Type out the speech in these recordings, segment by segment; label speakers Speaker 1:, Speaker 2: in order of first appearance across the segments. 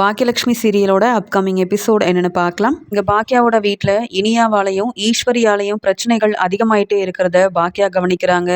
Speaker 1: Baakiyalakshmi சீரியலோட upcoming episode என்னென்னு பார்க்கலாம். இங்கே பாக்கியாவோட வீட்டில் இனியாவாலையும் ஈஸ்வரியாலையும் பிரச்சனைகள் அதிகமாயிட்டே இருக்கிறத பாக்கியா கவனிக்கிறாங்க.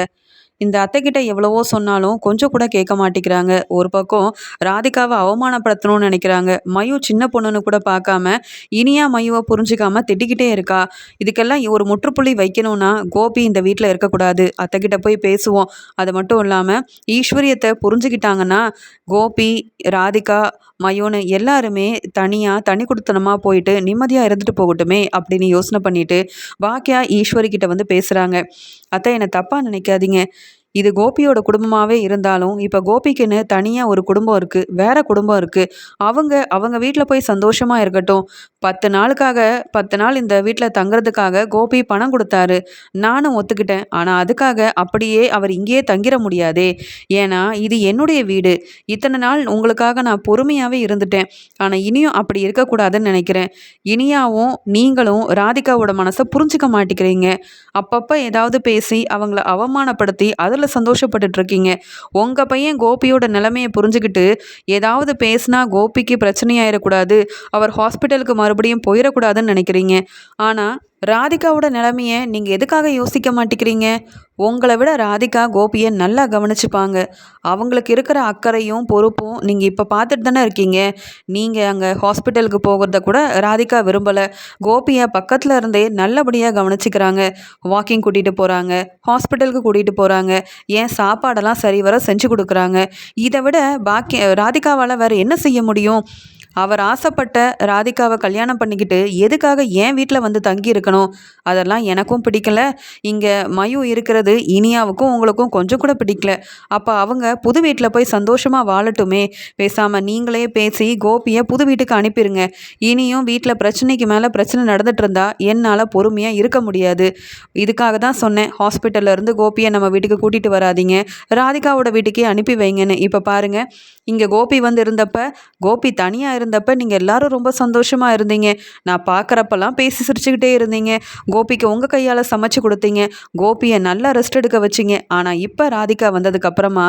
Speaker 1: இந்த அத்தைக்கிட்ட எவ்வளவோ சொன்னாலும் கொஞ்சம் கூட கேட்க மாட்டேங்கிறாங்க. ஒரு பக்கம் ராதிகாவை அவமானப்படுத்தணும்னு நினைக்கிறாங்க. மயு சின்ன பொண்ணுன்னு கூட பார்க்காம இனியா மயுவை புரிஞ்சுக்காம திட்டிக்கிட்டே இருக்கா. இதுக்கெல்லாம் ஒரு முற்றுப்புள்ளி வைக்கணும்னா கோபி இந்த வீட்டில் இருக்கக்கூடாது. அத்தைக்கிட்ட போய் பேசுவோம். அது மட்டும் இல்லாமல் ஈஸ்வரியத்தை புரிஞ்சுக்கிட்டாங்கன்னா கோபி ராதிகா மயோனு எல்லாருமே தனியாக தனி கொடுத்தனமாக போயிட்டு நிம்மதியாக இருந்துட்டு போகட்டுமே அப்படின்னு யோசனை பண்ணிட்டு பாக்கியா ஈஸ்வரி கிட்ட வந்து பேசுகிறாங்க அத்தை என்னை தப்பாக நினைக்காதீங்க. இது கோபியோட குடும்பமாகவே இருந்தாலும் இப்போ கோபிக்குன்னு தனியாக ஒரு குடும்பம் இருக்குது வேற குடும்பம் இருக்குது அவங்க அவங்க வீட்டில் போய் சந்தோஷமாக இருக்கட்டும். பத்து நாளுக்காக பத்து நாள் இந்த வீட்டில் தங்குறதுக்காக கோபி பணம் கொடுத்தாரு. நானும் ஒத்துக்கிட்டேன். ஆனால் அதுக்காக அப்படியே அவர் இங்கேயே தங்கிட முடியாதே. ஏன்னா இது என்னுடைய வீடு. இத்தனை நாள் உங்களுக்காக நான் பொறுமையாகவே இருந்துட்டேன். ஆனால் இனியும் அப்படி இருக்கக்கூடாதுன்னு நினைக்கிறேன். இனியாவும் நீங்களும் ராதிகாவோட மனசை புரிஞ்சுக்க மாட்டேங்கிறீங்க. அப்பப்போ ஏதாவது பேசி அவங்கள அவமானப்படுத்தி அதில் சந்தோஷப்பட்டுட்டு இருக்கீங்க உங்கள் பையன் கோபியோட நிலைமையை புரிஞ்சுக்கிட்டு ஏதாவது பேசினா கோபிக்கு பிரச்சனையாயிடக்கூடாது அவர் ஹாஸ்பிட்டலுக்கு மறுபடியும் போயிடக்கூடாதுன்னு நினைக்கிறீங்க. ஆனால் ராதிகாவோட நிலைமையை நீங்கள் எதுக்காக யோசிக்க மாட்டேங்கிறீங்க? உங்களை விட ராதிகா கோபியை நல்லா கவனிச்சுப்பாங்க. அவங்களுக்கு இருக்கிற அக்கறையும் பொறுப்பும் நீங்கள் இப்போ பார்த்துட்டு தானே இருக்கீங்க. நீங்கள் அங்கே ஹாஸ்பிட்டலுக்கு போகிறத கூட ராதிகா விரும்பலை. கோபியை பக்கத்தில் இருந்தே நல்லபடியாக கவனிச்சிக்கிறாங்க. வாக்கிங் கூட்டிகிட்டு போகிறாங்க ஹாஸ்பிட்டலுக்கு கூட்டிகிட்டு போகிறாங்க ஏன் சாப்பாடெல்லாம் சரி வர செஞ்சு கொடுக்குறாங்க. இதை விட பாக்கி ராதிகாவால் வேறு என்ன செய்ய முடியும்? அவர் ஆசைப்பட்ட ராதிகாவை கல்யாணம் பண்ணிக்கிட்டு எதுக்காக ஏன் வீட்டில் வந்து தங்கி இருக்கணும் அதெல்லாம் எனக்கும் பிடிக்கல. இங்கே மயு இருக்கிறது இனியாவுக்கும் உங்களுக்கும் கொஞ்சம் கூட பிடிக்கல. அப்போ அவங்க புது வீட்டில் போய் சந்தோஷமாக வாழட்டுமே. பேசாமல் நீங்களே பேசி கோபியை புது வீட்டுக்கு அனுப்பிடுங்க இனியும் வீட்டில் பிரச்சனைக்கு மேலே பிரச்சனை நடந்துட்டு இருந்தா என்னால் பொறுமையாக இருக்க முடியாது. இதுக்காக தான் சொன்னேன். ஹாஸ்பிட்டலில் இருந்து கோபியை நம்ம வீட்டுக்கு கூட்டிகிட்டு வராதீங்க. ராதிகாவோட வீட்டுக்கே அனுப்பி வைங்கன்னு. இப்போ பாருங்கள் இங்கே கோபி வந்து இருந்தப்ப கோபி தனியாக இருந்தப்ப நீங்கள் எல்லாரும் ரொம்ப சந்தோஷமாக இருந்தீங்க. நான் பார்க்குறப்பெல்லாம் பேசி சிரிச்சுக்கிட்டே இருந்தீங்க. கோபிக்கு உங்கள் கையால் சமைச்சு கொடுத்தீங்க. கோபியை நல்லா ரெஸ்ட் எடுக்க வச்சிங்க. ஆனால் இப்போ ராதிகா வந்ததுக்கப்புறமா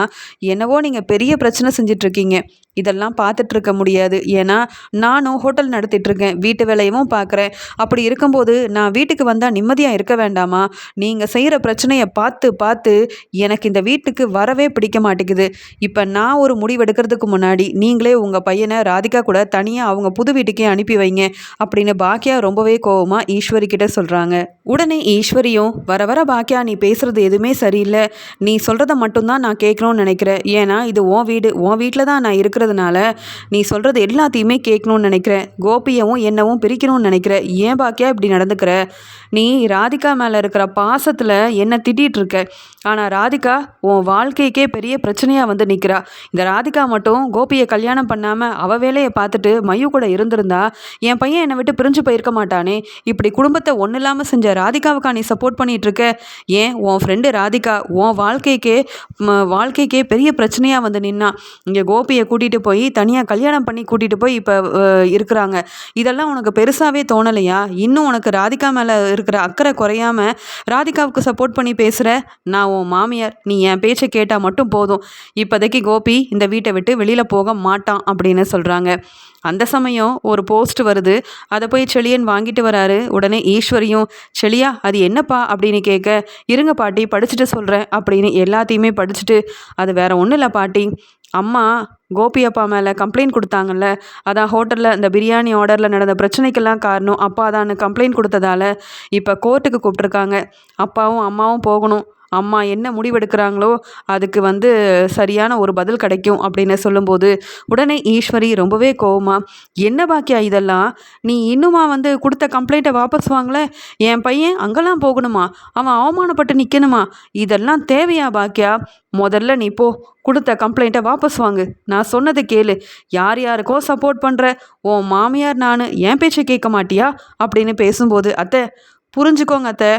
Speaker 1: என்னவோ நீங்கள் பெரிய பிரச்சனை செஞ்சிட்ருக்கீங்க. இதெல்லாம் பார்த்துட்ருக்க முடியாது. ஏன்னா நானும் ஹோட்டல் நடத்திட்டுருக்கேன் வீட்டு வேலையும் பார்க்குறேன் அப்படி இருக்கும்போது நான் வீட்டுக்கு வந்தால் நிம்மதியாக இருக்க வேண்டாமா? நீங்கள் செய்கிற பிரச்சனையை பார்த்து பார்த்து எனக்கு இந்த வீட்டுக்கு வரவே பிடிக்க மாட்டேங்குது. இப்போ நான் ஒரு போகிறதுக்கு முன்னாடி நீங்களே உங்கள் பையனை ராதிகா கூட தனியாக அவங்க புது வீட்டுக்கே அனுப்பி வைங்க அப்படின்னு பாக்கியா ரொம்பவே கோவமாக ஈஸ்வரி கிட்ட சொல்கிறாங்க உடனே ஈஸ்வரியும் வர வர பாக்கியா நீ பேசுகிறது எதுவுமே சரியில்லை. நீ சொல்கிறத மட்டும்தான் நான் கேட்கணும்னு நினைக்கிறேன் ஏன்னா இது உன் வீடு. உன் வீட்டில் தான் நான் இருக்கிறதுனால நீ சொல்கிறது எல்லாத்தையுமே கேட்கணும்னு நினைக்கிறேன் கோபியவும் என்னவும் பிரிக்கணும்னு நினைக்கிறேன் ஏன் பாக்கியா இப்படி நடந்துக்கிற? நீ ராதிகா மேலே இருக்கிற பாசத்தில் என்ன திட்டிகிட்டு இருக்க? ஆனால் ராதிகா உன் வாழ்க்கைக்கே பெரிய பிரச்சனையாக வந்து நிற்கிறா இந்த ராதிகா மட்டும் மட்டும் கோபியை கல்யாணம் பண்ணாமல் அவள் வேலையை பார்த்துட்டு மையு கூட இருந்திருந்தா என் பையன் என்னை விட்டு பிரிஞ்சு போயிருக்க மாட்டானே. இப்படி குடும்பத்தை ஒன்றும் இல்லாமல் செஞ்ச ராதிகாவுக்கா நீ சப்போர்ட் பண்ணிகிட்ருக்க ஏன்? உன் ஃப்ரெண்டு ராதிகா உன் வாழ்க்கைக்கே வாழ்க்கைக்கே பெரிய பிரச்சனையாக வந்து நின்னா. இங்கே கோபியை கூட்டிகிட்டு போய் தனியாக கல்யாணம் பண்ணி கூட்டிகிட்டு போய் இப்போ இருக்கிறாங்க. இதெல்லாம் உனக்கு பெருசாகவே தோணலையா? இன்னும் உனக்கு ராதிகா மேலே இருக்கிற அக்கறை குறையாம ராதிகாவுக்கு சப்போர்ட் பண்ணி பேசுகிற நான் உன் மாமியார். நீ என் பேச்சை கேட்டால் மட்டும் போதும். இப்போதைக்கு கோபி இந்த வீட்டை விட்டு வெளியில் போக மாட்டான் அப்படின்னு சொல்கிறாங்க அந்த சமயம் ஒரு போஸ்ட் வருது. அதை போய் செளியன் வாங்கிட்டு வராரு. உடனே ஈஸ்வரியும் செளியா அது என்னப்பா? அப்படின்னு கேட்க இருங்க பாட்டி படிச்சுட்டு சொல்கிறேன் அப்படின்னு எல்லாத்தையுமே படிச்சுட்டு அது வேற ஒன்றும் இல்லை பாட்டி. அம்மா கோபி அப்பா மேலே கம்ப்ளைண்ட் கொடுத்தாங்கல்ல. அதான் ஹோட்டலில் இந்த பிரியாணி ஆர்டரில் நடந்த பிரச்சனைக்கெல்லாம் காரணம். அப்பா தான் கம்ப்ளைண்ட் கொடுத்ததால இப்போ கோர்ட்டுக்கு கூப்பிட்ருக்காங்க அப்பாவும் அம்மாவும் போகணும். அம்மா என்ன முடிவெடுக்கிறாங்களோ அதுக்கு வந்து சரியான ஒரு பதில் கிடைக்கும் அப்படின்னு சொல்லும்போது உடனே ஈஸ்வரி ரொம்பவே கோவமா என்ன பாக்கியா இதெல்லாம்? நீ இன்னுமா வந்து கொடுத்த கம்ப்ளைண்ட்டை வாபஸ் வாங்கல? என் பையன் அங்கெல்லாம் போகணுமா? அவன் அவமானப்பட்டு நிற்கணுமா இதெல்லாம் தேவையா பாக்கியா? முதல்ல நீ போ கொடுத்த கம்ப்ளைண்ட்டை வாபஸ் வாங்கு. நான் சொன்னதை கேளு. யார் யாருக்கோ சப்போர்ட் பண்ணுற உன் மாமியார் நான் என் பேச்சை கேட்க மாட்டியா? அப்படின்னு பேசும்போது அத்தை புரிஞ்சுக்கோங்க அத்தை.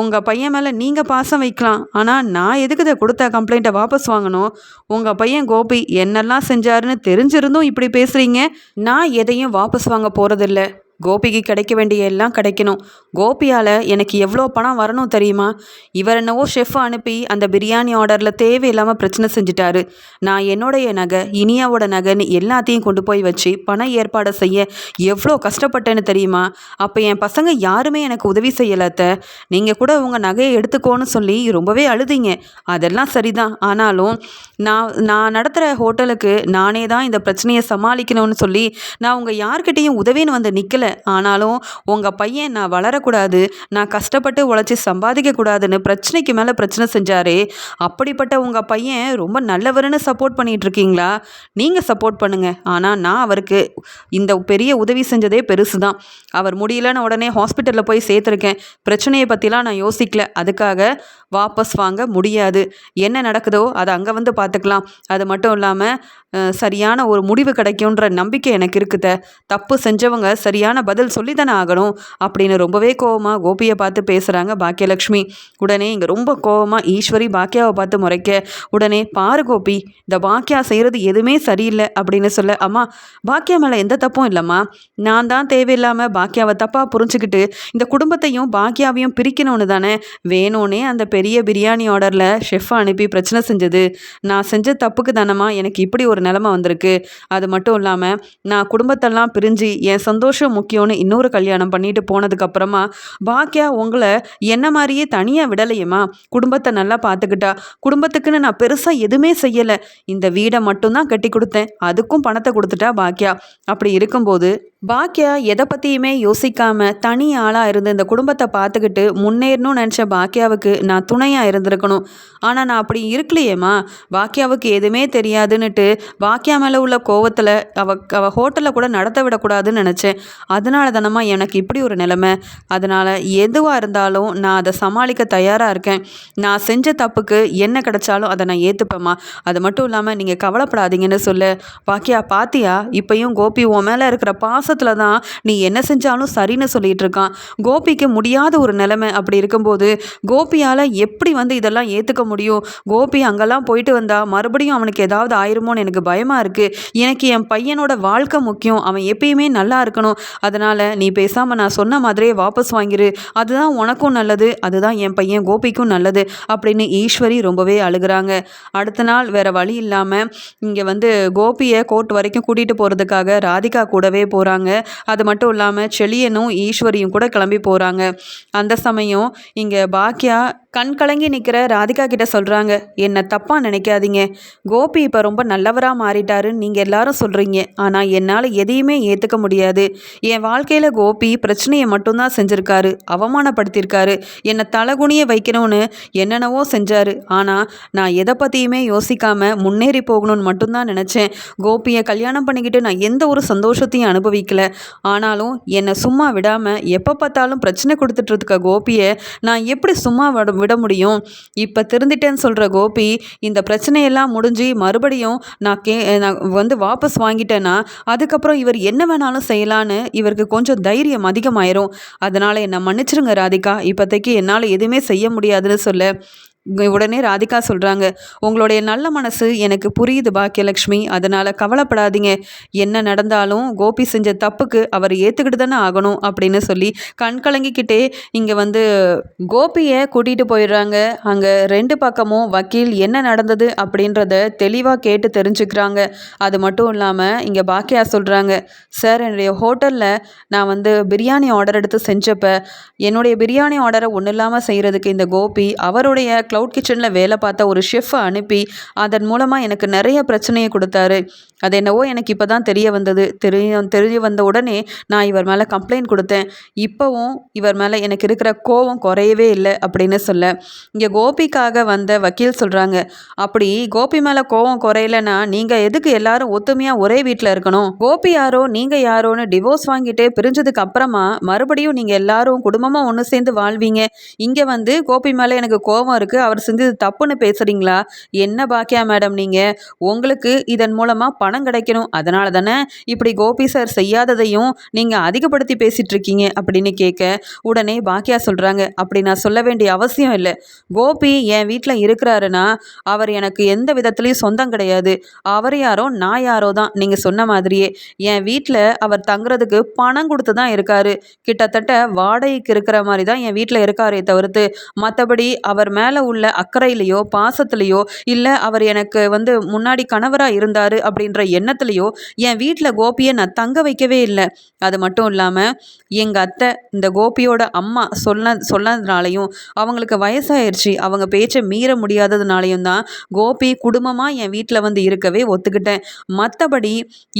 Speaker 1: உங்கள் பையன் மேலே நீங்கள் பாசம் வைக்கலாம். ஆனால் நான் எதுக்கு இதை கொடுத்த கம்ப்ளைண்ட்டை வாபஸ் வாங்கணும்? உங்கள் பையன் கோபி என்னெல்லாம் செஞ்சாருன்னு தெரிஞ்சிருந்தும் இப்படி பேசுகிறீங்க நான் எதையும் வாபஸ் வாங்க போகிறதில்ல கோபிக்கு கிடைக்க வேண்டிய எல்லாம் கிடைக்கணும். கோபியால் எனக்கு எவ்வளோ பணம் வரணும் தெரியுமா? இவர் என்னவோ ஷெஃப் அனுப்பி அந்த பிரியாணி ஆர்டரில் தேவையில்லாமல் பிரச்சனை செஞ்சுட்டாரு. நான் என்னுடைய நகை இனியாவோட நகைன்னு எல்லாத்தையும் கொண்டு போய் வச்சு பண ஏற்பாடு செய்ய எவ்வளோ கஷ்டப்பட்டேன்னு தெரியுமா? அப்போ என் பசங்க யாருமே எனக்கு உதவி செய்யலத்த. நீங்கள் கூட உங்கள் நகையை எடுத்துக்கோன்னு சொல்லி ரொம்பவே அழுதிங்க. அதெல்லாம் சரிதான். ஆனாலும் நான் நான் நடத்துகிற ஹோட்டலுக்கு நானே தான் இந்த பிரச்சனையை சமாளிக்கணும்னு சொல்லி நான் உங்கள் யார்கிட்டேயும் உதவின்னு வந்து நிற்கல ஆனாலும் உங்கள் பையன் நான் வளரக்கூடாது நான் கஷ்டப்பட்டு உழைச்சி சம்பாதிக்கக்கூடாதுன்னு பிரச்சனைக்கு மேலே பிரச்சனை செஞ்சாரே அப்படிப்பட்ட உங்கள் பையன் ரொம்ப நல்லவர்னு சப்போர்ட் பண்ணிகிட்டு இருக்கீங்களா நீங்கள் சப்போர்ட் பண்ணுங்கள் ஆனால் நான் அவருக்கு இந்த பெரிய உதவி செஞ்சதே பெருசு தான் அவர் முடியலன்னு உடனே ஹாஸ்பிட்டலில் போய் சேர்த்துருக்கேன். பிரச்சனையை பற்றிலாம் நான் யோசிக்கல. அதுக்காக வாபஸ் வாங்க முடியாது. என்ன நடக்குதோ அதை அங்கே வந்து பார்த்துக்கலாம். அது மட்டும் இல்லாமல் சரியான ஒரு முடிவு கிடைக்குன்ற நம்பிக்கை எனக்கு இருக்குத. தப்பு செஞ்சவங்க சரியான பதில் சொல்லி தானே ஆகணும் அப்படின்னு ரொம்பவே கோவமாக கோபியை பார்த்து பேசுகிறாங்க பாக்கியலக்ஷ்மி. உடனே இங்கே ரொம்ப கோவமாக ஈஸ்வரி பாக்கியாவை பார்த்து முறைக்க உடனே பாரு கோபி இந்த பாக்கியா செய்கிறது எதுவுமே சரியில்லை அப்படின்னு சொல்ல அம்மா பாக்கியா மேலே எந்த தப்பும் இல்லைம்மா. நான் தான் தேவையில்லாமல் பாக்கியாவை தப்பாக புரிஞ்சுக்கிட்டு இந்த குடும்பத்தையும் பாக்கியாவையும் பிரிக்கணும்னு தானே. வேணும்னே அந்த பெரிய பிரியாணி ஆர்டரில் ஷெஃப் அனுப்பி பிரச்சனை செஞ்சது. நான் செஞ்ச தப்புக்கு தானம்மா எனக்கு இப்படி ஒரு நிலமை வந்திருக்கு. அது மட்டும் இல்லாமல் நான் குடும்பத்தெல்லாம் பிரிஞ்சு என் சந்தோஷம் முக்கியம்னு இன்னொரு கல்யாணம் பண்ணிட்டு போனதுக்கப்புறமா பாக்கியா உங்களை என்ன மாதிரியே தனியாக விடலையேம்மா? குடும்பத்தை நல்லா பார்த்துக்கிட்டா குடும்பத்துக்குன்னு நான் பெருசாக எதுவுமே செய்யலை. இந்த வீடை மட்டும்தான் கட்டி கொடுத்தேன். அதுக்கும் பணத்தை கொடுத்துட்டா பாக்கியா அப்படி இருக்கும்போது பாக்கியா எதை பற்றியுமே யோசிக்காம தனி ஆளாக இருந்து இந்த குடும்பத்தை பார்த்துக்கிட்டு முன்னேறணும்னு நினச்ச பாக்கியாவுக்கு நான் துணையாக இருந்திருக்கணும். ஆனால் நான் அப்படி இருக்கலையேம்மா. பாக்கியாவுக்கு எதுவுமே தெரியாதுன்னுட்டு பாக்கியா மேலே உள்ள கோவத்தில் அவ அவ ஹோட்டலில் கூட நடத்த விடக்கூடாதுன்னு நினச்சேன். அதனால தானம்மா எனக்கு இப்படி ஒரு நிலைமை. அதனால் எதுவாக இருந்தாலும் நான் அதை சமாளிக்க தயாராக இருக்கேன். நான் செஞ்ச தப்புக்கு என்ன கிடைச்சாலும் அதை நான் ஏற்றுப்பேம்மா அது மட்டும் இல்லாமல் நீங்கள் கவலைப்படாதீங்கன்னு சொல்லு. பாக்கியா பாத்தியா? இப்பையும் கோபி உன் மேலே இருக்கிற பாசத்தில் தான் நீ என்ன செஞ்சாலும் சரின்னு சொல்லிட்டு இருக்கான் கோபிக்கு முடியாத ஒரு நிலைமை அப்படி இருக்கும்போது கோபியால் எப்படி வந்து இதெல்லாம் ஏற்றுக்க முடியும்? கோபி அங்கெல்லாம் போயிட்டு வந்தா மறுபடியும் அவனுக்கு ஏதாவது ஆயிருமோன்னு எனக்கு பயமாக இருக்குது எனக்கு என் பையனோட வாழ்க்கை முக்கியம். அவன் எப்பயுமே நல்லா இருக்கணும். அதனால் நீ பேசாமல் நான் சொன்ன மாதிரியே வாபஸ் வாங்கிரு. அதுதான் உனக்கும் நல்லது அதுதான் என் பையன் கோபிக்கும் நல்லது அப்படின்னு ஈஸ்வரி ரொம்பவே அழுகிறாங்க. அடுத்த நாள் வேறு வழி இல்லாமல் இங்கே வந்து கோபியை கோர்ட் வரைக்கும் கூட்டிகிட்டு போகிறதுக்காக ராதிகா கூடவே போகிறாங்க அது மட்டும் இல்லாமல் செழியனும் ஈஸ்வரியும் கூட கிளம்பி போகிறாங்க அந்த சமயம் இங்கே பாக்கியா கண் கலங்கி நிற்கிற ராதிகா கிட்ட சொல்கிறாங்க என்னை தப்பாக நினைக்காதீங்க. கோபி இப்போ ரொம்ப நல்லவராக மாறிட்டாருன்னு நீங்கள் எல்லாரும் சொல்கிறீங்க ஆனால் என்னால் எதையுமே ஏற்றுக்க முடியாது. என் வாழ்க்கையில் கோபி பிரச்சனையை மட்டும்தான் செஞ்சுருக்காரு. அவமானப்படுத்தியிருக்காரு. என்னை தலகுனிய வைக்கணும்னு என்னென்னவோ செஞ்சார். ஆனால் நான் எதை பற்றியுமே யோசிக்காமல் முன்னேறி போகணும்னு மட்டும்தான் நினச்சேன். கோபியை கல்யாணம் பண்ணிக்கிட்டு நான் எந்த ஒரு சந்தோஷத்தையும் அனுபவிக்கல. ஆனாலும் என்னை சும்மா விடாமல் எப்போ பார்த்தாலும் பிரச்சனை கொடுத்துட்ருக்க கோபியை நான் எப்படி சும்மா விட முடியும். இப்போ திருந்திட்டேன்னு சொல்கிற கோபி இந்த பிரச்சனையெல்லாம் முடிஞ்சு மறுபடியும் நான் கே நான் வந்து வாபஸ் வாங்கிட்டேன்னா அதுக்கப்புறம் இவர் என்ன வேணாலும் செய்யலான்னு இவருக்கு கொஞ்சம் தைரியம் அதிகமாயிரும். அதனால் என்னை மன்னிச்சிருங்க ராதிகா. இப்போதைக்கு என்னால் எதுவுமே செய்ய முடியாதுன்னு சொல்ல. உடனே ராதிகா சொல்கிறாங்க உங்களுடைய நல்ல மனசு எனக்கு புரியுது பாக்கியலக்ஷ்மி அதனால் கவலைப்படாதீங்க. என்ன நடந்தாலும் கோபி செஞ்ச தப்புக்கு அவர் ஏற்றுக்கிட்டு தானே ஆகணும் அப்படின்னு சொல்லி கண் கலங்கிக்கிட்டே இங்கே வந்து கோபியை கூட்டிகிட்டு போயிடுறாங்க. அங்கே ரெண்டு பக்கமும் வக்கீல் என்ன நடந்தது அப்படின்றத தெளிவாக கேட்டு தெரிஞ்சுக்கிறாங்க. அது மட்டும் இல்லாமல் இங்கே பாக்கியா சொல்கிறாங்க சார் என்னுடைய ஹோட்டலில் நான் வந்து பிரியாணி ஆர்டர் எடுத்து செஞ்சப்போ என்னுடைய பிரியாணி ஆர்டரை ஒன்றும் இல்லாமல் செய்கிறதுக்கு இந்த கோபி அவருடைய க்ளவுட் கிச்சனில் வேலை பார்த்த ஒரு ஷெஃப்பை அனுப்பி அதன் மூலமாக எனக்கு நிறைய பிரச்சனையை கொடுத்தாரு. அது என்னவோ எனக்கு இப்போ தான் தெரிய வந்தது. தெரிய தெரிய வந்த உடனே நான் இவர் மேலே கம்ப்ளைண்ட் கொடுத்தேன். இப்போவும் இவர் மேலே எனக்கு இருக்கிற கோவம் குறையவே இல்லை அப்படின்னு சொல்ல. இங்கே கோபிக்காக வந்த வக்கீல் சொல்கிறாங்க அப்படி கோபி மேலே கோவம் குறையலன்னா நீங்கள் எதுக்கு எல்லாரும் ஒத்துமையாக ஒரே வீட்டில் இருக்கணும்? கோபி யாரோ நீங்கள் யாரோன்னு டிவோர்ஸ் வாங்கிட்டு பிரிஞ்சதுக்கு அப்புறமா மறுபடியும் நீங்கள் எல்லாரும் குடும்பமாக ஒன்று சேர்ந்து வாழ்வீங்க. இங்கே வந்து கோபி மேலே எனக்கு கோவம் இருக்குது அவர் செஞ்சது தப்புன்னு பேசுகிறீங்களா என்ன பாக்கியா மேடம் நீங்கள் உங்களுக்கு இதன் மூலமாக பணம் கிடைக்கணும். அதனால தானே இப்படி கோபி சார் செய்யாததையும் நீங்கள் அதிகப்படுத்தி பேசிகிட்டு இருக்கீங்க அப்படின்னு கேட்க உடனே பாக்கியா சொல்கிறாங்க அப்படி நான் சொல்ல வேண்டிய அவசியம் இல்லை. கோபி என் வீட்டில் இருக்கிறாருன்னா அவர் எனக்கு எந்த விதத்துலேயும் சொந்தம் கிடையாது. அவர் யாரோ நான் யாரோ தான். நீங்கள் சொன்ன மாதிரியே என் வீட்டில் அவர் தங்குறதுக்கு பணம் கொடுத்து தான் இருக்காரு. கிட்டத்தட்ட வாடகைக்கு இருக்கிற மாதிரி தான் என் வீட்டில் இருக்காரே தவிர்த்து மற்றபடி அவர் மேலே உள்ள அக்கறையிலையோ பாசத்துலேயோ இல்லை அவர் எனக்கு வந்து முன்னாடி கணவராக இருந்தார் அப்படின்ற எண்ணத்துலேயோ என் வீட்டில் கோபியை நான் தங்க வைக்கவே இல்லை. அது மட்டும் இல்லாமல் எங்கள் அத்தை இந்த கோபியோட அம்மா சொன்ன சொன்னதுனாலையும் அவங்களுக்கு வயசாயிருச்சு. அவங்க பேச்சை மீற முடியாததுனாலையும் தான் கோபி குடும்பமாக என் வீட்டில் வந்து இருக்கவே ஒத்துக்கிட்டேன். மற்றபடி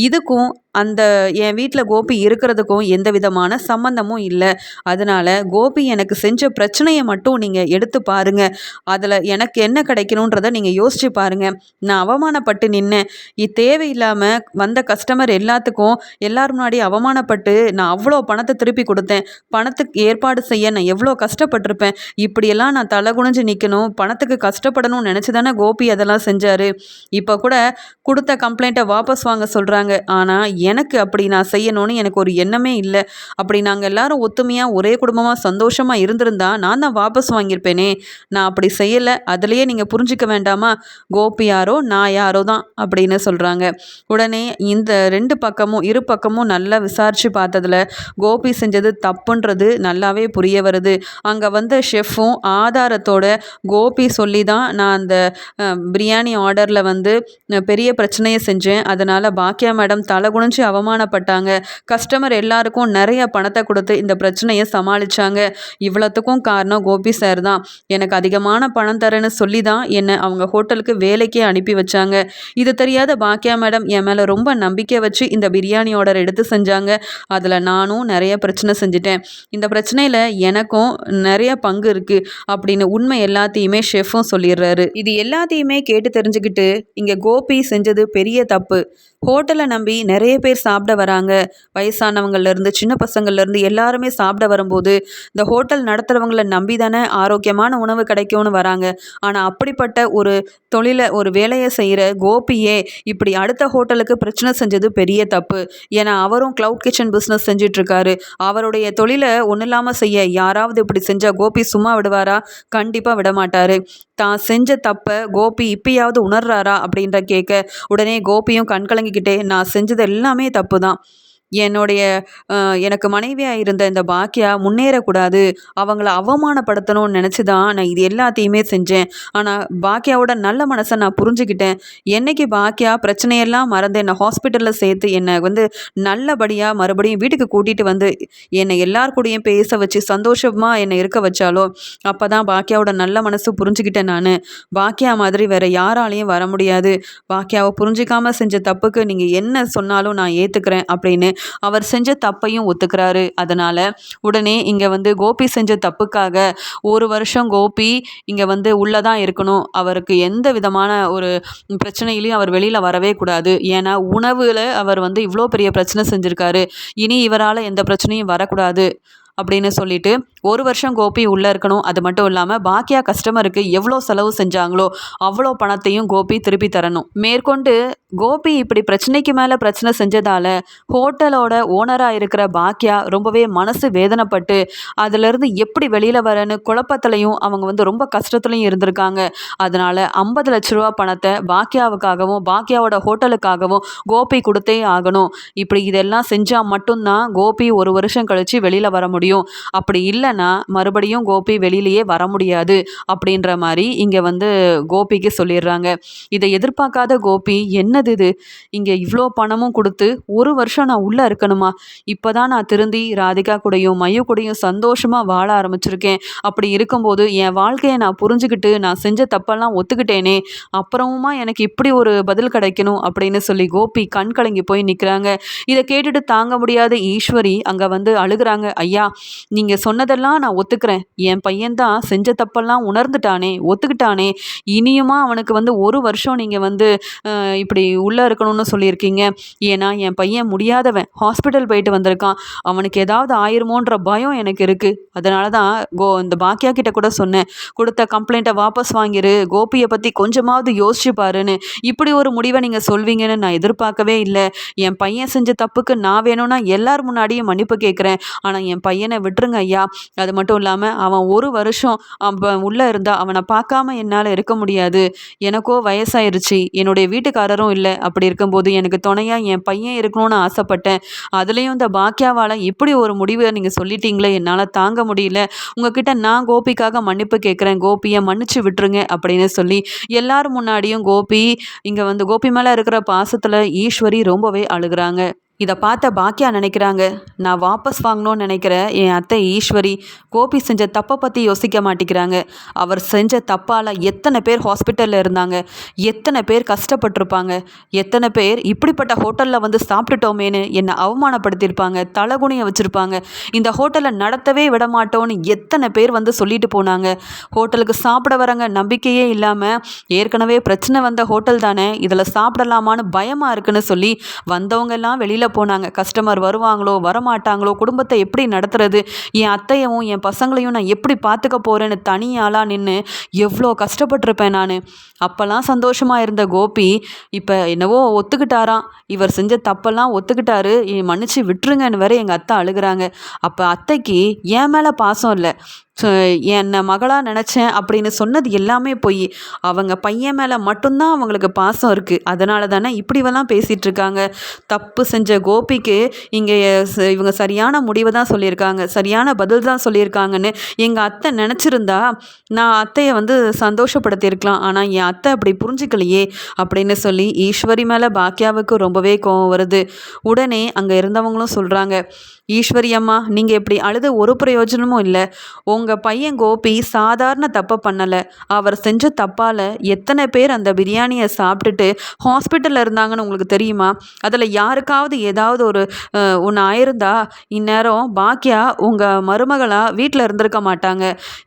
Speaker 1: இதுக்கும் அந்த என் வீட்டில் கோபி இருக்கிறதுக்கும் எந்த விதமான சம்மந்தமும் இல்லை. அதனால் கோபி எனக்கு செஞ்ச பிரச்சனையை மட்டும் நீங்கள் எடுத்து பாருங்கள் அதில் எனக்கு என்ன கிடைக்கணுன்றதை நீங்கள் யோசிச்சு பாருங்கள் நான் அவமானப்பட்டு நின்னேன். இது தேவையில்லாமல் வந்த கஸ்டமர் எல்லாத்துக்கும் எல்லார் முன்னாடி அவமானப்பட்டு நான் அவ்வளோ பணத்தை திருப்பி கொடுத்தேன். பணத்துக்கு ஏற்பாடு செய்ய நான் எவ்வளோ கஷ்டப்பட்டிருப்பேன். இப்படியெல்லாம் நான் தலை குனிஞ்சு நிற்கணும் பணத்துக்கு கஷ்டப்படணும்னு நினச்சி தானே கோபி அதெல்லாம் செஞ்சார். இப்போ கூட கொடுத்த கம்ப்ளைண்ட்டை வாபஸ் வாங்க சொல்கிறாங்க ஆனால் எனக்கு அப்படி நான் செய்யணும்னு எனக்கு ஒரு எண்ணமே இல்லை. அப்படி நாங்கள் எல்லாரும் ஒத்துமையாக ஒரே குடும்பமாக சந்தோஷமாக இருந்திருந்தா நான் தான் வாபஸ் வாங்கியிருப்பேனே. நான் அப்படி செய்யலை. அதுலேயே நீங்கள் புரிஞ்சிக்க வேண்டாமா? கோபி யாரோ நான் யாரோ தான் அப்படின்னு சொல்கிறாங்க உடனே இந்த ரெண்டு பக்கமும் இரு பக்கமும் நல்லா விசாரித்து பார்த்ததில் கோபி செஞ்சது தப்புன்றது நல்லாவே புரிய வருது. அங்கே வந்த ஷெஃப்பும் ஆதாரத்தோட கோபி சொல்லி தான் நான் அந்த பிரியாணி ஆர்டரில் வந்து பெரிய பிரச்சனையை செஞ்சேன். அதனால் பாக்கியா மேடம் தலை குனிஞ்சு அவமானப்பட்டாங்க. கஸ்டமர் எல்லாருக்கும் நிறைய பணத்தை கொடுத்து இந்த பிரச்சனையை சமாளித்தாங்க இவ்வளோத்துக்கும் காரணம் கோபி சார் தான். எனக்கு அதிகமான பணம் தரேன்னு சொல்லி தான் என்னை அவங்க ஹோட்டலுக்கு வேலைக்கே அனுப்பி வச்சாங்க. இது தெரியாத பாக்கியா மேடம் என் மேலே ரொம்ப நம்பிக்கை வச்சு இந்த பிரியாணி ஆர்டர் எடுத்து செஞ்சாங்க. அதில் நானும் நிறைய பிரச்சனை செஞ்சுட்டேன். இந்த பிரச்சனையில் எனக்கும் நிறைய பங்கு இருக்குது அப்படின்னு உண்மை எல்லாத்தையுமே ஷெஃபும் சொல்லிடுறாரு. இது எல்லாத்தையுமே கேட்டு தெரிஞ்சுக்கிட்டு இங்கே கோபி செஞ்சது பெரிய தப்பு. ஹோட்டலை நம்பி நிறைய பேர் சாப்பிட வராங்க. வயசானவங்கள்லேருந்து சின்ன பசங்கள்லேருந்து எல்லாருமே சாப்பிட வரும்போது இந்த ஹோட்டல் நடத்துகிறவங்களை நம்பி தானே ஆரோக்கியமான உணவு கிடைக்கும்னு வராங்க. ஆனால் அப்படிப்பட்ட ஒரு தொழிலை ஒரு வேலையை செய்கிற கோபியே இப்படி அடுத்த ஹோட்டலுக்கு பிரச்சனை செஞ்சது பெரிய தப்பு. ஏன்னா அவரும் க்ளவுட் கிச்சன் பிஸ்னஸ் செஞ்சிட்ருக்காரு. அவருடைய தொழிலை ஒன்றும் இல்லாமல் செய்ய யாராவது இப்படி செஞ்சால் கோபி சும்மா விடுவாரா? கண்டிப்பாக விட மாட்டார் தான் செஞ்ச தப்பை கோபி இப்பயாவது உணர்றாரா அப்படின்ற கேட்க உடனே கோபியும் கண்கலங்கிக்கிட்டே நான் செஞ்சது எல்லாமே தப்பு தான் என்னுடைய எனக்கு மனைவியாக இருந்த இந்த பாக்கியா முன்னேறக்கூடாது. அவங்கள அவமானப்படுத்தணும்னு நினச்சி தான் நான் இது எல்லாத்தையுமே செஞ்சேன். ஆனால் பாக்கியாவோட நல்ல மனசை நான் புரிஞ்சுக்கிட்டேன். என்னைக்கு பாக்கியா பிரச்சனையெல்லாம் மறந்து என்னை ஹாஸ்பிட்டலில் சேர்த்து என்னை வந்து நல்லபடியாக மறுபடியும் வீட்டுக்கு கூட்டிகிட்டு வந்து என்னை எல்லார் கூடயும் பேச வச்சு சந்தோஷமாக என்னை இருக்க வச்சாலோ அப்போ தான் பாக்கியாவோட நல்ல மனசு புரிஞ்சுக்கிட்டேன் நான். பாக்கியா மாதிரி வேறு யாராலையும் வர முடியாது. பாக்கியாவை புரிஞ்சிக்காமல் செஞ்ச தப்புக்கு நீங்கள் என்ன சொன்னாலும் நான் ஏற்றுக்கிறேன் அப்படின்னு அவர் செஞ்ச தப்பையும் ஒத்துக்கிறாரு. அதனால் உடனே இங்கே வந்து கோபி செஞ்ச தப்புக்காக ஒரு வருஷம் கோபி இங்கே வந்து உள்ளே தான் இருக்கணும். அவருக்கு எந்த விதமான ஒரு பிரச்சனையிலையும் அவர் வெளியில் வரவே கூடாது. ஏன்னா உணவில் அவர் வந்து இவ்வளோ பெரிய பிரச்சனை செஞ்சுருக்காரு. இனி இவரால் எந்த பிரச்சனையும் வரக்கூடாது. அப்படின்னு சொல்லிட்டு ஒரு வருஷம் கோபி உள்ளே இருக்கணும். அது மட்டும் இல்லாமல் பாக்கியா கஸ்டமருக்கு எவ்வளோ செலவு செஞ்சாங்களோ அவ்வளோ பணத்தையும் கோபி திருப்பி தரணும். மேற்கொண்டு கோபி இப்படி பிரச்சனைக்கு மேலே பிரச்சனை செஞ்சதால் ஹோட்டலோட ஓனராக இருக்கிற பாக்கியா ரொம்பவே மனசு வேதனைப்பட்டு அதிலிருந்து எப்படி வெளியில் வரேன்னு குழப்பத்துலையும் அவங்க வந்து ரொம்ப கஷ்டத்துலையும் இருந்திருக்காங்க. அதனால் ஐம்பது லட்ச ரூபா பணத்தை பாக்கியாவுக்காகவும் பாக்கியாவோட ஹோட்டலுக்காகவும் கோபி கொடுத்தே ஆகணும். இப்படி இதெல்லாம் செஞ்சால் மட்டும்தான் கோபி ஒரு வருஷம் கழித்து வெளியில் வர முடியும். அப்படி இல்லைன்னா மறுபடியும் கோபி வெளியிலேயே வர முடியாது அப்படின்ற மாதிரி இங்கே வந்து கோபிக்கு சொல்லிடுறாங்க. இதை எதிர்பார்க்காத கோபி என்னது இது? இங்கே இவ்வளோ பணமும் கொடுத்து ஒரு வருஷம் நான் உள்ளே இருக்கணுமா? இப்போ தான் நான் திருந்தி ராதிகா கூடயும் மையு கூடயும் சந்தோஷமாக வாழ ஆரம்பிச்சிருக்கேன். அப்படி இருக்கும்போது என் வாழ்க்கையை நான் புரிஞ்சுக்கிட்டு நான் செஞ்ச தப்பெல்லாம் ஒத்துக்கிட்டேனே. அப்புறமுமா எனக்கு இப்படி ஒரு பதில் கிடைக்கணும் அப்படின்னு சொல்லி கோபி கண் கலங்கி போய் நிற்கிறாங்க இதை கேட்டுட்டு தாங்க முடியாத ஈஸ்வரி அங்கே வந்து அழுகிறாங்க. ஐயா நீங்கள் சொன்னதெல்லாம் நான் ஒத்துக்கிறேன். என் பையன்தான் செஞ்ச தப்பெல்லாம் உணர்ந்துட்டானே ஒத்துக்கிட்டானே. இனியுமா அவனுக்கு வந்து ஒரு வருஷம் நீங்கள் வந்து இப்படி உள்ளே இருக்கணும்னு சொல்லியிருக்கீங்க. ஏன்னா என் பையன் முடியாதவன். ஹாஸ்பிட்டல் போயிட்டு வந்திருக்கான். அவனுக்கு ஏதாவது ஆயிருமோன்ற பயம் எனக்கு இருக்குது அதனால தான் கோ இந்த பாக்கியா கிட்ட கூட சொன்னேன். கொடுத்த கம்ப்ளைண்ட்டை வாபஸ் வாங்கிரு. கோபியை பற்றி கொஞ்சமாவது யோசிச்சு பாருன்னு. இப்படி ஒரு முடிவை நீங்கள் சொல்வீங்கன்னு நான் எதிர்பார்க்கவே இல்லை. என் பையன் செஞ்ச தப்புக்கு நான் வேணும்னா எல்லார் முன்னாடியும் மன்னிப்பு கேட்குறேன். ஆனால் என் பையன் விட்டுருங்க ஐயா. அது மட்டும் இல்லாமல் அவன் ஒரு வருஷம் அவன் உள்ளே இருந்தால் அவனை பார்க்காம என்னால் இருக்க முடியாது. எனக்கோ வயசாயிருச்சு. என்னுடைய வீட்டுக்காரரும் இல்லை. அப்படி இருக்கும்போது எனக்கு துணையாக என் பையன் இருக்கணும்னு ஆசைப்பட்டேன். அதுலேயும் இந்த பாக்கியாவால் இப்படி ஒரு முடிவை நீங்கள் சொல்லிட்டீங்களே என்னால் தாங்க முடியல. உங்ககிட்ட நான் கோபிக்காக மன்னிப்பு கேட்குறேன் கோபியை மன்னிச்சு விட்டுருங்க அப்படின்னு சொல்லி எல்லார் முன்னாடியும் கோபி இங்கே வந்து கோபி மேலே இருக்கிற பாசத்தில் ஈஸ்வரி ரொம்பவே அழுகிறாங்க. இதை பார்த்த பாக்கியா நினைக்கிறாங்க நான் வாபஸ் வாங்கணும்னு நினைக்கிற என் அத்தை ஈஸ்வரி கோபி செஞ்ச தப்பை பற்றி யோசிக்க மாட்டேங்கிறாங்க. அவர் செஞ்ச தப்பால் எத்தனை பேர் ஹாஸ்பிட்டலில் இருந்தாங்க எத்தனை பேர் கஷ்டப்பட்டிருப்பாங்க எத்தனை பேர் இப்படிப்பட்ட ஹோட்டலில் வந்து சாப்பிட்டுட்டோமேன்னு என்னை அவமானப்படுத்தியிருப்பாங்க தலகுனியை வச்சுருப்பாங்க. இந்த ஹோட்டலை நடத்தவே விட மாட்டோன்னு எத்தனை பேர் வந்து சொல்லிட்டு போனாங்க. ஹோட்டலுக்கு சாப்பிட வரங்க நம்பிக்கையே இல்லாமல் ஏற்கனவே பிரச்சனை வந்த ஹோட்டல் தானே இதில் சாப்பிடலாமான்னு பயமாக இருக்குன்னு சொல்லி வந்தவங்கெல்லாம் வெளியில் வெளியில் போனாங்க. கஸ்டமர் வருவாங்களோ வரமாட்டாங்களோ குடும்பத்தை எப்படி நடத்துறது? என் அத்தையவும் என் பசங்களையும் நான் எப்படி பார்த்துக்க போகிறேன்னு தனியாளாக நின்று எவ்வளோ கஷ்டப்பட்டிருப்பேன் நான். அப்போல்லாம் சந்தோஷமாக இருந்த கோபி இப்போ என்னவோ ஒத்துக்கிட்டாராம். இவர் செஞ்ச தப்பெல்லாம் ஒத்துக்கிட்டாரு. மன்னிச்சு விட்டுருங்கன்னு வேற எங்கள் அத்தை அழுகுறாங்க. அப்போ அத்தைக்கு என் மேலே பாசம் இல்லை. என்னை மகளாக நினச்சேன் அப்படின்னு சொன்னது எல்லாமே பொய் அவங்க பையன் மேலே மட்டும்தான் அவங்களுக்கு பாசம் இருக்குது அதனால தானே இப்படிவெல்லாம் பேசிகிட்டு இருக்காங்க. தப்பு செஞ்ச கோபிக்கு இங்கே இவங்க சரியான முடிவை தான் சொல்லியிருக்காங்க. சரியான பதில் தான் சொல்லியிருக்காங்கன்னு எங்கள் அத்தை நினச்சிருந்தா நான் அத்தையை வந்து சந்தோஷப்படுத்தியிருக்கலாம். ஆனால் என் அத்தை அப்படி புரிஞ்சுக்கலையே அப்படின்னு சொல்லி ஈஸ்வரி மேலே பாக்கியாவுக்கு ரொம்பவே கோவம் வருது. உடனே அங்கே இருந்தவங்களும் சொல்கிறாங்க ஈஸ்வரி அம்மா நீங்கள் இப்படி அழுது ஒரு பிரயோஜனமும் இல்லை. உங்கள் பையன் கோபி சாதாரண தப்பை பண்ணலை. அவர் செஞ்ச தப்பால் எத்தனை பேர் அந்த பிரியாணியை சாப்பிட்டுட்டு ஹாஸ்பிட்டலில் இருந்தாங்கன்னு உங்களுக்கு தெரியுமா? அதில் யாருக்காவது ஏதாவது ஒரு ஒன்று ஆயிருந்தா இந்நேரம் பாக்கியா உங்கள் மருமகளாக வீட்டில் இருந்திருக்க மாட்டாங்க.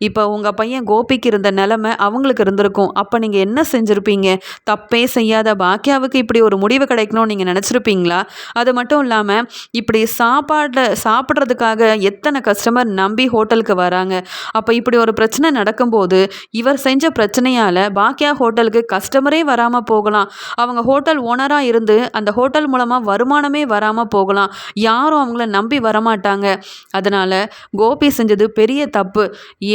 Speaker 1: இப்போ உங்கள் பையன் கோபிக்கு இருந்த நிலமை அவங்களுக்கு இருந்திருக்கும். அப்போ நீங்கள் என்ன செஞ்சுருப்பீங்க? தப்பே செய்யாத பாக்கியாவுக்கு இப்படி ஒரு முடிவு கிடைக்கணும்னு நீங்கள் நினச்சிருப்பீங்களா? அது மட்டும் இல்லாமல் இப்படி சாப்பாட்டில் சாப்பிட்றதுக்காக எத்தனை கஸ்டமர் நம்பி ஹோட்டலுக்கு வராங்க. அப்போ இப்படி ஒரு பிரச்சனை நடக்கும்போது இவர் செஞ்ச பிரச்சனையால் பாக்கியா ஹோட்டலுக்கு கஸ்டமரே வராமல் போகலாம். அவங்க ஹோட்டல் ஓனராக இருந்து அந்த ஹோட்டல் மூலமாக வருமானமே வராமல் போகலாம். யாரும் அவங்கள நம்பி வரமாட்டாங்க. அதனால் கோபி செஞ்சது பெரிய தப்பு.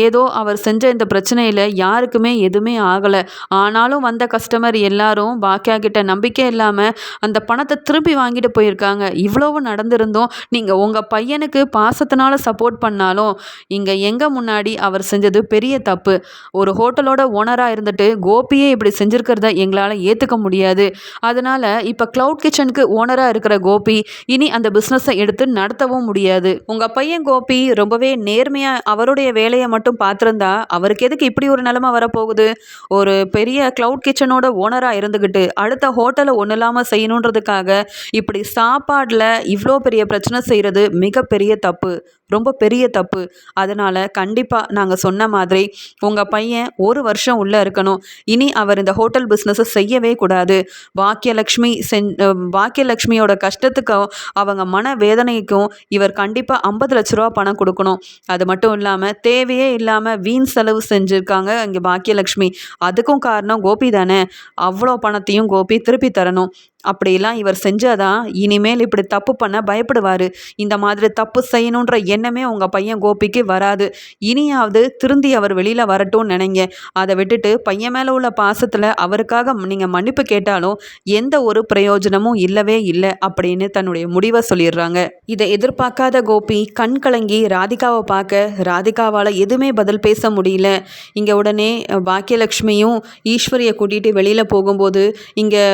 Speaker 1: ஏதோ அவர் செஞ்ச இந்த பிரச்சனையில் யாருக்குமே எதுவுமே ஆகலை. ஆனாலும் வந்த கஸ்டமர் எல்லாரும் பாக்கியா கிட்ட நம்பிக்கை இல்லாமல் அந்த பணத்தை திருப்பி வாங்கிட்டு போயிருக்காங்க. இவ்வளவு நடந்திருந்தோம் நீங்கள் உங்கள் பையனுக்கு பாசத்தினால சப்போர்ட் பண்ணாலும் இங்கே எங்கே முன்னாடி அவர் செஞ்சது பெரிய தப்பு. ஒரு ஹோட்டலோட ஓனராக இருந்துட்டு கோபியே இப்படி செஞ்சுருக்கிறத எங்களால் ஏற்றுக்க முடியாது. அதனால் இப்போ க்ளவுட் கிச்சனுக்கு ஓனராக இருக்கிற கோபி இனி அந்த பிஸ்னஸை எடுத்து நடத்தவும் முடியாது. உங்கள் பையன் கோபி ரொம்பவே நேர்மையாக அவருடைய வேலையை மட்டும் பார்த்துருந்தா அவருக்கு எதுக்கு இப்படி ஒரு நிலமை வரப்போகுது? ஒரு பெரிய க்ளவுட் கிச்சனோட ஓனராக இருந்துக்கிட்டு அடுத்த ஹோட்டலை ஒன்றும் இல்லாமல் செய்யணுன்றதுக்காக இப்படி சாப்பாடில் இவ்வளோ பெரிய பிரச்சனை செய்கிறது மிகப்பெரிய தப்பு. ரொம்ப பெரிய தப்பு. அதனால் கண்டிப்பாக நாங்கள் சொன்ன மாதிரி உங்கள் பையன் ஒரு வருஷம் உள்ளே இருக்கணும். இனி அவர் இந்த ஹோட்டல் பிஸ்னஸை செய்யவே கூடாது. பாக்கியலக்ஷ்மி சென் வாக்கியலக்ஷ்மியோட பாக்கியலக்ஷ்மியோட கஷ்டத்துக்கும் அவங்க மன வேதனைக்கும் இவர் கண்டிப்பாக ஐம்பது லட்ச ரூபா பணம் கொடுக்கணும். அது மட்டும் இல்லாமல் தேவையே இல்லாமல் வீண் செலவு செஞ்சுருக்காங்க இங்கே பாக்கியலக்ஷ்மி அதுக்கும் காரணம் கோபி தானே. அவ்வளோ பணத்தையும் கோபி திருப்பி தரணும். அப்படிலாம் இவர் செஞ்சாதான் இனிமேல் இப்படி தப்பு பண்ண பயப்படுவார். இந்த மாதிரி தப்பு செய்யணுன்ற எண்ணம் உங்கள் பையன் கோபிக்கு வராது. இனியாவது திருந்தி அவர் வெளியில் வரட்டும்னு நினைங்க. அதை விட்டுட்டு பையன் மேலே உள்ள பாசத்தில் அவருக்காக நீங்கள் மன்னிப்பு கேட்டாலும் எந்த ஒரு பிரயோஜனமும் இல்லவே இல்லை அப்படின்னு தன்னுடைய முடிவை சொல்லிடுறாங்க. இதை எதிர்பார்க்காத கோபி கண் கலங்கி ராதிகாவை பார்க்க ராதிகாவால் எதுவுமே பதில் பேச முடியல. இங்கே உடனே பாக்கியலக்ஷ்மியும் ஈஸ்வரியை கூட்டிகிட்டு வெளியில் போகும்போது இங்கே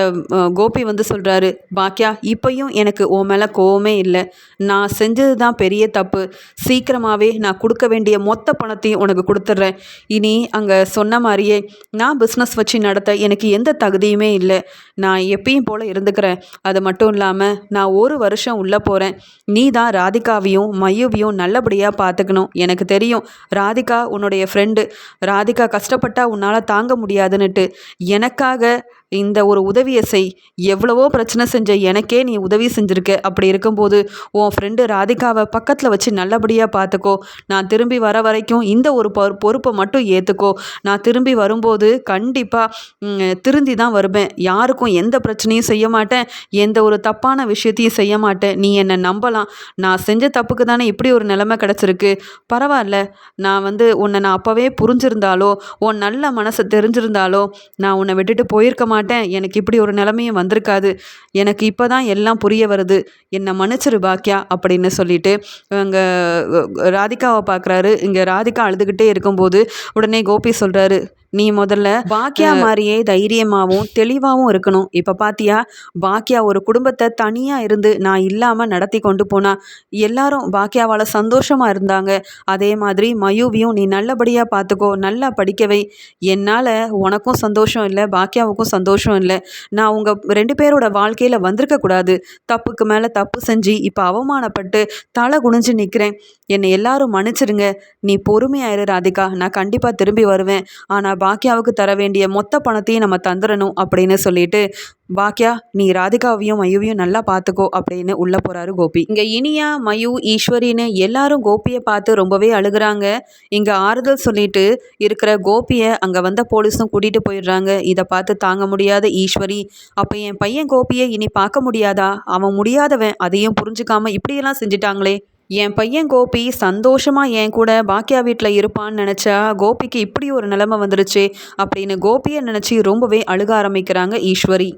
Speaker 1: கோபி வந்து சொல்கிறாரு பாக்கியா இப்பையும் எனக்கு உன் மேலே கோவமே இல்லை. நான் செஞ்சது தான் பெரிய தப்பு. சீக்கிரமாகவே நான் கொடுக்க வேண்டிய மொத்த பணத்தையும் உனக்கு கொடுத்துட்றேன். இனி அங்கே சொன்ன மாதிரியே நான் பிஸ்னஸ் வச்சு நடத்த எனக்கு எந்த தகுதியுமே இல்லை. நான் எப்பயும் போல் இருந்துக்கிறேன். அது மட்டும் இல்லாமல் நான் ஒரு வருஷம் உள்ளே போகிறேன் நீ தான் ராதிகாவையும் மையுவையும் நல்லபடியாக பார்த்துக்கணும் எனக்கு தெரியும் ராதிகா உன்னுடைய ஃப்ரெண்டு ராதிகா கஷ்டப்பட்டா உன்னால் தாங்க முடியாதுன்னுட்டு எனக்காக இந்த ஒரு உதவியை செய். எவ்வளவோ பிரச்சனை செஞ்ச எனக்கே நீ உதவி செஞ்சுருக்க. அப்படி இருக்கும்போது உன் ஃப்ரெண்டு ராதிகாவை பக்கத்தில் வச்சு நல்லபடியாக பார்த்துக்கோ நான் திரும்பி வர வரைக்கும் இந்த ஒரு பொறுப்பை மட்டும் ஏற்றுக்கோ நான் திரும்பி வரும்போது கண்டிப்பாக திருந்தி தான் வருவேன். யாருக்கும் எந்த பிரச்சனையும் செய்ய மாட்டேன். எந்த ஒரு தப்பான விஷயத்தையும் செய்ய மாட்டேன். நீ என்னை நம்பலாம். நான் செஞ்ச தப்புக்கு தானே இப்படி ஒரு நிலைமை கிடச்சிருக்கு. பரவாயில்ல. நான் வந்து உன்னை நான் அப்போவே புரிஞ்சிருந்தாலோ உன் நல்ல மனசை தெரிஞ்சிருந்தாலோ நான் உன்னை விட்டுட்டு போயிருக்க மாட்டேன். மாட்டேன். எனக்கு இப்படி ஒரு நிலமையும் வந்திருக்காது. எனக்கு இப்போ தான் எல்லாம் புரிய வருது. என்னை மன்னிச்சிரு பாக்கியா அப்படின்னு சொல்லிட்டு அங்கே ராதிகாவை பார்க்குறாரு இங்கே ராதிகா அழுதுகிட்டே இருக்கும்போது உடனே கோபி சொல்கிறாரு நீ முதல்ல பாக்கியா மாதிரியே தைரியமாகவும் தெளிவாகவும் இருக்கணும். இப்போ பாத்தியா? பாக்கியா ஒரு குடும்பத்தை தனியாக இருந்து நான் இல்லாமல் நடத்தி கொண்டு போனா எல்லாரும் பாக்கியாவால் சந்தோஷமாக இருந்தாங்க. அதே மாதிரி மயூவியும் நீ நல்லபடியாக பார்த்துக்கோ நல்லா படிக்கவை என்னால் உனக்கும் சந்தோஷம் இல்லை பாக்கியாவுக்கும் சந்தோஷம் இல்லை. நான் உங்கள் ரெண்டு பேரோட வாழ்க்கையில் வந்திருக்கக்கூடாது தப்புக்கு மேலே தப்பு செஞ்சு இப்போ அவமானப்பட்டு தலை குனிஞ்சு நிற்கிறேன் என்னை எல்லாரும் மன்னிச்சிருங்க. நீ பொறுமையாயிரு ராதிகா. நான் கண்டிப்பாக திரும்பி வருவேன். ஆனால் பாக்கியாவுக்கு தர வேண்டிய மொத்த பணத்தையும் நம்ம தந்துடணும் அப்படின்னு சொல்லிட்டு பாக்கியா நீ ராதிகாவையும் மயுவையும் நல்லா பார்த்துக்கோ அப்படின்னு உள்ளே போகிறாரு கோபி. இங்கே இனியா மயு ஈஸ்வரின்னு எல்லாரும் கோபியை பார்த்து ரொம்பவே அழுகிறாங்க. இங்கே ஆறுதல் சொல்லிட்டு இருக்கிற கோபியை அங்கே வந்த போலீஸும் கூட்டிகிட்டு போயிடுறாங்க. இதை பார்த்து தாங்க முடியாத ஈஸ்வரி. அப்போ என் பையன் கோபியை இனி பார்க்க முடியாதா? அவன் முடியாதவன் அதையும் புரிஞ்சுக்காம இப்படியெல்லாம் செஞ்சிட்டாங்களே. என் பையன் கோபி சந்தோஷமாக என் கூட பாக்கியா வீட்டில் இருப்பான்னு நினச்சா கோபிக்கு இப்படி ஒரு நிலைமை வந்துடுச்சு அப்படின்னு கோபியை நினச்சி ரொம்பவே அழுக ஆரம்பிக்கிறாங்க ஈஸ்வரி.